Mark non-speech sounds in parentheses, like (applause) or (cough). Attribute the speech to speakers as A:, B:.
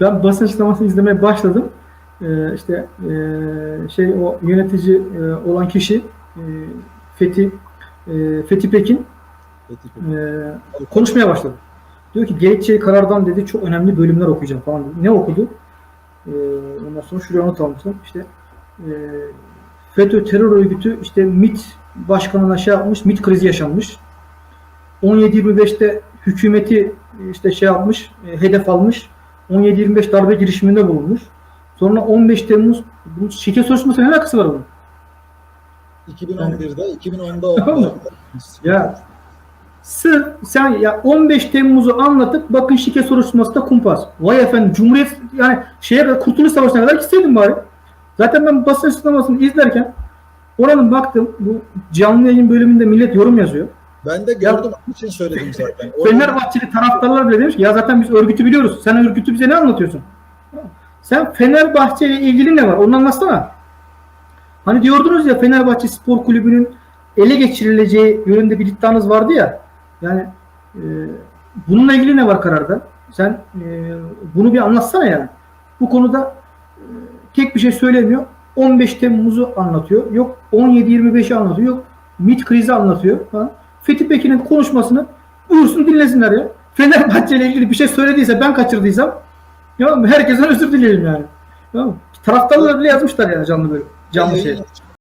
A: Ben basın açıklamasını izlemeye başladım. Ee, işte e, şey o yönetici e, olan kişi e, Fethi e, Fethi Pekin
B: Peki, peki.
A: e, konuşmaya başladı. Diyor ki gerekçeli karardan dedi çok önemli bölümler okuyacağım falan dedi. Ne okudu? E, ondan sonra şuraya not almıştım. İşte e, FETÖ terör örgütü işte MİT başkanına şey yapmış, MİT krizi yaşanmış. 17-25'te hükümeti işte şey yapmış, e, hedef almış. 17-25 darbe girişiminde bulunmuş. Sonra 15 Temmuz bu şirket soruşturması ne alakası var bunun?
B: 2011'de, 2010'da
A: Tamam mı?
B: oldu.
A: Ya sırf sen ya 15 Temmuz'u anlatıp bakın şike soruşturması da kumpas. Vay efendim Cumhuriyet yani şeye Kurtuluş Savaşı'na kadar gitseydim bari. Zaten ben basın açıklamasını izlerken oranın baktım bu canlı yayın bölümünde millet yorum yazıyor.
B: Ben de gördüm, onun için söyledim zaten. (laughs)
A: Fenerbahçeli taraftarlar bile demiş ki ya zaten biz örgütü biliyoruz. Sen örgütü bize ne anlatıyorsun? Sen Fenerbahçe ile ilgili ne var? Onu anlatsana. Hani diyordunuz ya Fenerbahçe Spor Kulübü'nün ele geçirileceği yönünde bir iddianız vardı ya. Yani e, bununla ilgili ne var kararda? Sen e, bunu bir anlatsana yani. Bu konuda e, tek bir şey söylemiyor. 15 Temmuz'u anlatıyor. Yok 17-25'i anlatıyor. Yok MİT krizi anlatıyor. Ha? Fethi Pekin'in konuşmasını buyursun dinlesinler ya. Fenerbahçe ile ilgili bir şey söylediyse ben kaçırdıysam ya herkesten özür dileyelim yani. Tamam? Taraftarlar bile yazmışlar yani canlı böyle canlı şey.